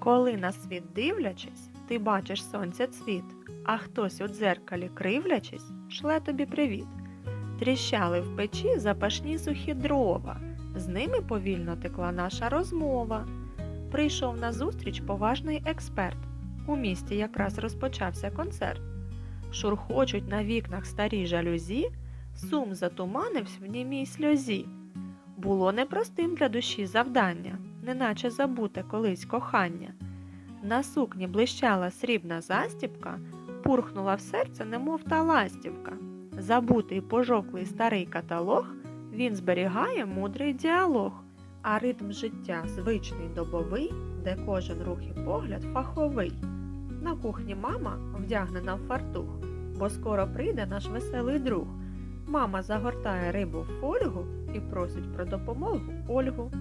Коли на світ дивлячись, ти бачиш сонця цвіт, а хтось у дзеркалі кривлячись, шле тобі привіт. Тріщали в печі запашні сухі дрова, з ними повільно текла наша розмова. Прийшов на зустріч поважний експерт. У місті якраз розпочався концерт. Шурхочуть на вікнах старі жалюзі, сум затуманився в німій сльозі. Було непростим для душі завдання, неначе забуте колись кохання. На сукні блищала срібна застібка, пурхнула в серце, немов та ластівка. Забутий пожовклий старий каталог, він зберігає мудрий діалог, а ритм життя звичний добовий, де кожен рух і погляд фаховий. На кухні мама вдягнена в фартух, бо скоро прийде наш веселий друг. Мама загортає рибу в фольгу і просить про допомогу Ольгу.